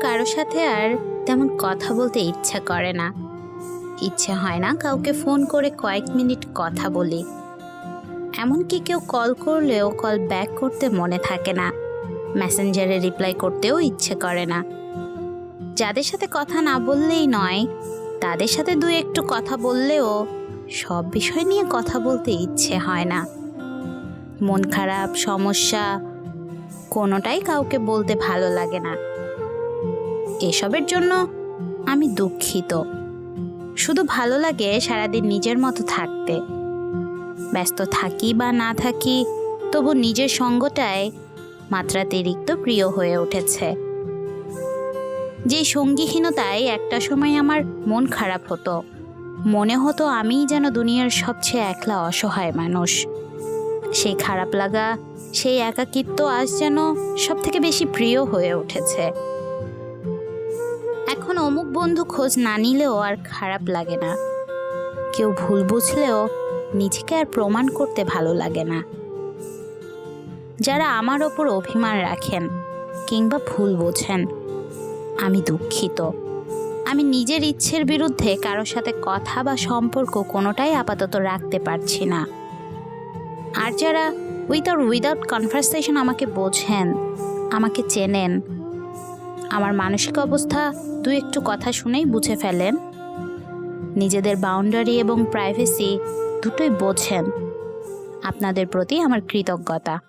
কারও সাথে আর তেমন কথা বলতে ইচ্ছা করে না। ইচ্ছে হয় না কাউকে ফোন করে কয়েক মিনিট কথা বলি। এমনকি কেউ কল করলেও কল ব্যাক করতে মনে থাকে না। মেসেঞ্জারে রিপ্লাই করতেও ইচ্ছে করে না। যাদের সাথে কথা না বললেই নয়, তাদের সাথে দুই একটু কথা বললেও সব বিষয় নিয়ে কথা বলতে ইচ্ছে হয় না। মন খারাপ, সমস্যা, কোনোটাই কাউকে বলতে ভালো লাগে না। এসবের জন্য আমি দুঃখিত। শুধু ভালো লাগে সারাদিন নিজের মতো থাকতে। ব্যস্ত থাকি বা না থাকি, তবু নিজের সঙ্গটায় মাত্রাতিরিক্ত প্রিয় হয়ে উঠেছে। যে সঙ্গীহীনতায় একটা সময় আমার মন খারাপ হতো। মনে হতো আমিই যেন দুনিয়ার সবচেয়ে একলা অসহায় মানুষ। সেই খারাপ লাগা, সেই একাকিত্ব আজ যেন সব থেকে বেশি প্রিয় হয়ে উঠেছে। এখন অমুক বন্ধু খোঁজ না নিলেও আর খারাপ লাগে না। কেউ ভুল বুঝলেও নিজেকে আর প্রমাণ করতে ভালো লাগে না। যারা আমার ওপর অভিমান রাখেন কিংবা ভুল বোঝেন, আমি দুঃখিত। আমি নিজের ইচ্ছের বিরুদ্ধে কারোর সাথে কথা বা সম্পর্ক কোনোটাই আপাতত রাখতে পারছি না। আর যারা উইথ আর উইদাউট কনভারসেশন আমাকে বোঝেন, আমাকে চেনেন আমার মানসিক অবস্থা দু একটু কথা শুনেই বুঝে ফেলেন। নিজেদের বাউন্ডারি এবং প্রাইভেসি দুটোই বোঝেন। আপনাদের প্রতি আমার কৃতজ্ঞতা।